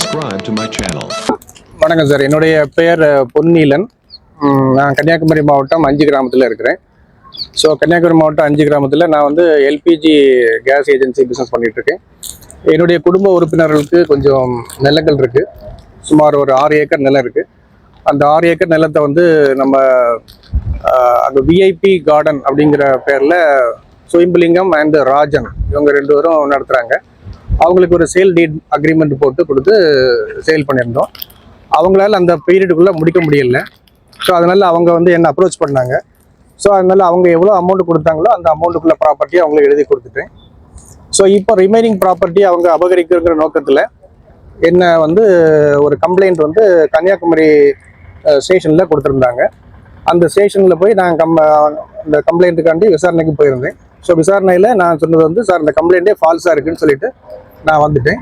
subscribe to my channel. வணக்கம் sir. என்னுடைய பெயர் பொன்னீலன். நான் கன்னியாகுமரி மாவட்டம் அஞ்சு கிராமத்தில் இருக்கிறேன். ஸோ கன்னியாகுமரி மாவட்டம் அஞ்சு கிராமத்தில் நான் வந்து எல்பிஜி கேஸ் ஏஜென்சி பிஸ்னஸ் இருக்கேன் என்னுடைய குடும்ப உறுப்பினர்களுக்கு கொஞ்சம் நிலங்கள் இருக்குது சுமார் ஒரு ஆறு ஏக்கர் நிலம் இருக்குது அந்த ஆறு ஏக்கர் நிலத்தை வந்து நம்ம அந்த அங்கே விஐபி கார்டன் அப்படிங்கிற பேரில் சுயம்புலிங்கம் அண்ட் ராஜன் இவங்க ரெண்டு பேரும் நடத்துகிறாங்க அவங்களுக்கு ஒரு சேல் டீட் அக்ரிமெண்ட் போட்டு கொடுத்து சேல் பண்ணியிருந்தோம். அவங்களால அந்த பீரியடுக்குள்ளே முடிக்க முடியல. ஸோ அதனால அவங்க வந்து என்ன அப்ரோச் பண்ணாங்க. ஸோ அதனால அவங்க எவ்வளோ அமௌண்ட் கொடுத்தாங்களோ அந்த அமௌண்ட்டுக்குள்ள ப்ராப்பர்ட்டி அவங்களுக்கு எழுதி கொடுத்துட்டேன். ஸோ இப்போ ரிமைனிங் ப்ராப்பர்ட்டி அவங்க அபகரிக்கிற நோக்கத்தில் என்ன வந்து ஒரு கம்ப்ளைண்ட் வந்து கன்னியாகுமரி ஸ்டேஷனில் கொடுத்துருந்தாங்க. அந்த ஸ்டேஷனில் போய் நான் கம் அந்த கம்ப்ளைண்ட்டுக்காண்டி விசாரணைக்கு போயிருந்தேன். ஸோ விசாரணையில் நான் சொன்னது வந்து சார் இந்த கம்ப்ளைண்ட்டே ஃபால்ஸாக இருக்குன்னு சொல்லிட்டு நான் வந்துட்டேன்.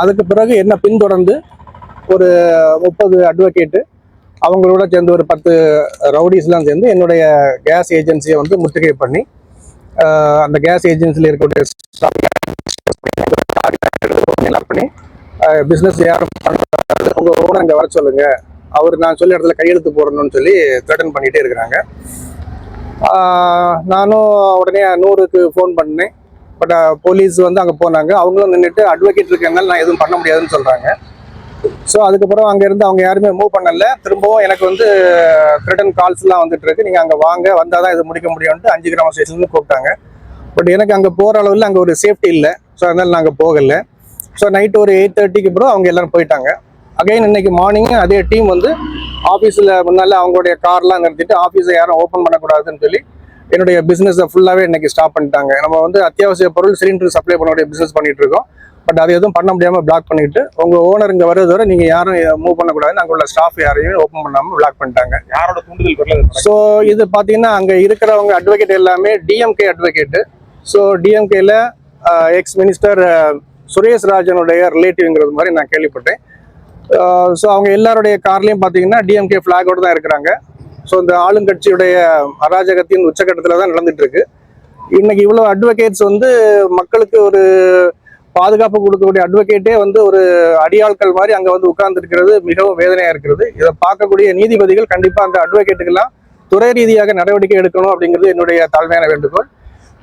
அதுக்கு பிறகு என்ன பின்தொடர்ந்து ஒரு முப்பது அட்வொகேட்டு அவங்களோட சேர்ந்து ஒரு பத்து ரவுடிஸ்லாம் சேர்ந்து என்னுடைய கேஸ் ஏஜென்சியை வந்து முற்றுகை பண்ணி அந்த கேஸ் ஏஜென்சியில் இருக்கக்கூடிய எல்லாம் பண்ணி பிஸ்னஸ் யாரும் உங்கள் ஓனர் அங்கே வர சொல்லுங்கள் அவர் நான் சொல்லி இடத்துல கையெழுத்து போடணும்னு சொல்லி த்ரெட்டன் பண்ணிகிட்டே இருக்கிறாங்க. நானும் உடனே நூறுக்கு ஃபோன் பண்ணேன். பட் போலீஸ் வந்து அங்கே போனாங்க. அவங்களும் நின்றுட்டு அட்வொகேட் இருக்கனால நான் எதுவும் பண்ண முடியாதுன்னு சொல்கிறாங்க ஸோ அதுக்கப்புறம் அங்கேருந்து அவங்க யாருமே மூவ் பண்ணல. திரும்பவும் எனக்கு வந்து த்ரிட்டன் கால்ஸ்லாம் வந்துட்டு இருக்கு. நீங்கள் அங்கே வாங்க வந்தால் தான் இது முடிக்க முடியும்ட்டு அஞ்சு கிராம ஸ்டேஷன்லேருந்து கூப்பிட்டாங்க. பட் எனக்கு அங்கே போகிற அளவில் அங்கே ஒரு சேஃப்டி இல்லை. ஸோ அதனால் நாங்கள் போகலை. ஸோ நைட் ஒரு எயிட் தேர்ட்டிக்கு அப்புறம் அவங்க எல்லோரும் போயிட்டாங்க. அகைன் இன்னைக்கு மார்னிங் அதே டீம் வந்து ஆஃபீஸில் முன்னால் அவங்களுடைய கார்லாம் நிறுத்திட்டு ஆஃபீஸை யாரும் ஓப்பன் பண்ணக்கூடாதுன்னு சொல்லி என்னுடைய பிஸ்னஸை ஃபுல்லாகவே இன்னைக்கு ஸ்டாப் பண்ணிட்டாங்க. நம்ம வந்து அத்தியாவசிய பொருள் சிலிண்டர் சப்ளை பண்ணக்கூடிய பிஸ்னஸ் பண்ணிட்டு இருக்கோம். பட் அது எதுவும் பண்ண முடியாமல் பிளாக் பண்ணிட்டு உங்கள் ஓனர் இங்கே வர்றது வரை நீங்கள் யாரும் மூவ் பண்ணக்கூடாதுன்னு அங்கே உள்ள ஸ்டாஃப் யாரையும் ஓப்பன் பண்ணாமல் பிளாக் பண்ணிட்டாங்க. யாரோட தூண்டுதல் நடக்குது? ஸோ இது பார்த்தீங்கன்னா அங்கே இருக்கிறவங்க அட்வொகேட் எல்லாமே டிஎம்கே அட்வொகேட்டு ஸோ டிஎம்கேல எக்ஸ் மினிஸ்டர் சுரேஷ் ராஜனுடைய ரிலேட்டிவ்ங்கிறது மாதிரி நான் கேள்விப்பட்டேன். ஸோ அவங்க எல்லாருடைய கார்லையும் பார்த்தீங்கன்னா டிஎம்கே ஃப்ளாகோட தான் இருக்கிறாங்க. ஸோ இந்த ஆளுங்கட்சியுடைய அராஜகத்தின் உச்சக்கட்டத்தில் தான் நடந்துட்டு இருக்கு இன்னைக்கு இவ்வளோ அட்வொகேட்ஸ் வந்து மக்களுக்கு ஒரு பாதுகாப்பு கொடுக்கக்கூடிய அட்வொகேட்டே வந்து ஒரு அடியாட்கள் மாதிரி அங்கே வந்து உட்கார்ந்துருக்கிறது மிகவும் வேதனையாக இருக்கிறது. இதை பார்க்கக்கூடிய நீதிபதிகள் கண்டிப்பாக அந்த அட்வொகேட்டுக்கெல்லாம் துறை ரீதியாக நடவடிக்கை எடுக்கணும் அப்படிங்கிறது என்னுடைய தாழ்மையான வேண்டுகோள்.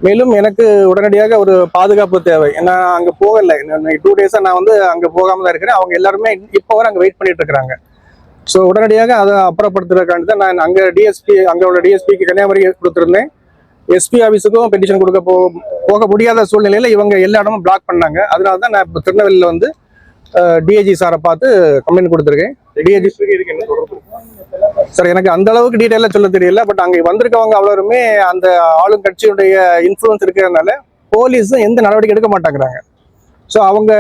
மேலும் எனக்கு உடனடியாக ஒரு பாதுகாப்பு தேவை. ஏன்னா அங்கே போகலை. டூ டேஸாக நான் வந்து அங்கே போகாமல் தான் இருக்கிறேன். அவங்க எல்லாருமே இப்போ வரை அங்கே வெயிட் பண்ணிட்டு இருக்கிறாங்க. ஸோ உடனடியாக அதை அப்புறப்படுத்துறதுக்காண்டி தான் நான் அங்கே டிஎஸ்பி அங்கே உள்ள டிஎஸ்பிக்கு கன்னியாகுமரி கொடுத்துருந்தேன். எஸ்பி ஆஃபீஸுக்கும் பெட்டிஷன் கொடுக்க போ போக முடியாத சூழ்நிலையில் இவங்க எல்லா இடமும் பிளாக் பண்ணாங்க. அதனால தான் நான் இப்போ திருநெல்வேலியில் வந்து டிஏஜி சாரை பார்த்து கம்ப்ளைண்ட் கொடுத்துருக்கேன். டிஏஜி சார் எனக்கு அந்த அளவுக்கு டீட்டெயிலாக சொல்ல தெரியல பட் அங்கே வந்திருக்கவங்க அவ்வளோருமே அந்த ஆளுங்கட்சியுடைய இன்ஃப்ளூயன்ஸ் இருக்கிறதுனால போலீஸும் எந்த நடவடிக்கை எடுக்க மாட்டேங்கிறாங்க. ஸோ அவங்க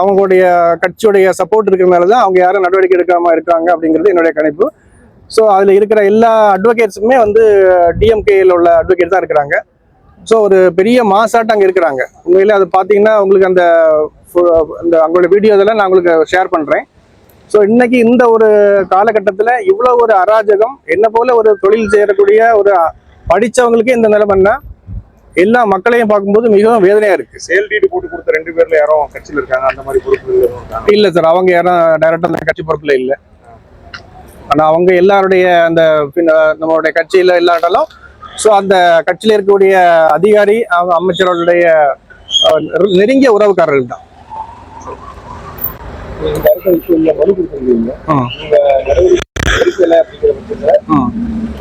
அவங்களுடைய கட்சியுடைய சப்போர்ட் இருக்கிறதுனால தான் அவங்க யாரும் நடவடிக்கை எடுக்காமல் இருக்காங்க அப்படிங்கிறது என்னுடைய கணிப்பு. ஸோ அதில் இருக்கிற எல்லா அட்வொகேட்ஸுமே வந்து டிஎம்கேயில் உள்ள அட்வொகேட் தான் இருக்கிறாங்க. ஸோ ஒரு பெரிய மாசாட்டம் அங்கே இருக்கிறாங்க. உண்மையிலே அது பார்த்தீங்கன்னா உங்களுக்கு அந்த அந்த அவங்களோட வீடியோ இதெல்லாம் நான் உங்களுக்கு ஷேர் பண்ணுறேன் ஸோ இன்னைக்கு இந்த ஒரு காலகட்டத்தில் இவ்வளோ ஒரு அராஜகம் என்ன போல ஒரு தொழில் செய்யக்கூடிய ஒரு படித்தவங்களுக்கே இந்த நிலைமைன்னா எல்லா மக்களையும் பார்க்கும்போது மிகவும் வேதனையாக இருக்கு. சேல் டீடு போட்டு கொடுத்த ரெண்டு பேர்ல யாரும் கட்சியில இருக்காங்க அந்த மாதிரி பொறுப்பு இல்லை சார் அவங்க யாரும் டைரக்டாக அந்த கட்சி பொறுப்பில் இல்லை. ஆனால் அவங்க எல்லாருடைய அந்த பின்ன நம்மளுடைய கட்சியில் இல்லாட்டாலும் ஸோ அந்த கட்சியில் இருக்கக்கூடிய அதிகாரி அவங்க அமைச்சர்களுடைய நெருங்கிய உறவுக்காரர்கள் தான்.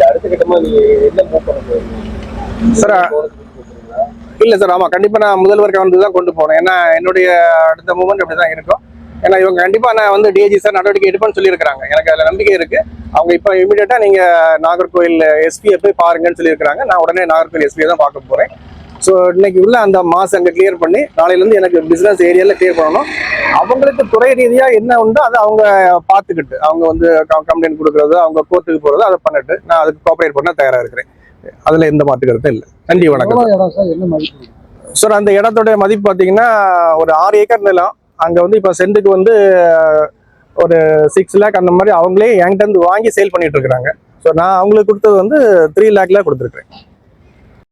அடுத்த கட்டமா நீங்க என்ன மூவ் பண்ண போறீங்க? சார்? இல்ல சார் ஆமா கண்டிப்பா நான் முதல்வர் கவர்ந்து தான் கொண்டு போகிறேன் ஏன்னா என்னுடைய அடுத்த மூமெண்ட் அப்படிதான் இருக்கும். ஏன்னா இவங்க கண்டிப்பா நான் வந்து டிஜி சார் நடவடிக்கை எடுப்பேன்னு சொல்லியிருக்காங்க எனக்கு அதுல நம்பிக்கை இருக்கு. அவங்க இப்போ இமீடியட்டா நீங்க நாகர்கோவில் எஸ்பியை போய் பாருங்கன்னு சொல்லியிருக்காங்க நான் உடனே நாகர்கோவில் எஸ்பியை தான் பார்க்க போறேன். ஸோ இன்னைக்கு உள்ள அந்த மாஸ் அங்கே கிளியர் பண்ணி நாளையிலேருந்து எனக்கு பிஸ்னஸ் ஏரியாவில் கிளியர் பண்ணணும். அவங்களுக்கு துறை ரீதியாக என்ன உண்டோ அதை அவங்க பார்த்துக்கிட்டு அவங்க வந்து கம்ப்ளைண்ட் கொடுக்குறது அவங்க கோர்ட்டுக்கு போகிறது அதை பண்ணிட்டு நான் அதுக்கு கோஆப்ரேட் பண்ண தயாராக இருக்கிறேன். அதில் எந்த மாற்று கருத்தும் இல்லை. நன்றி வணக்கம். சார்? அந்த இடத்தோட மதிப்பு பார்த்தீங்கன்னா ஒரு ஆறு ஏக்கர் நிலம். அங்கே வந்து இப்போ சென்ட்டுக்கு வந்து ஒரு சிக்ஸ் லேக் அந்த மாதிரி அவங்களே என்கிட்ட வாங்கி சேல் பண்ணிட்டு இருக்கிறாங்க. ஸோ நான் அவங்களுக்கு கொடுத்தது வந்து த்ரீ லேக்ல கொடுத்துருக்கேன்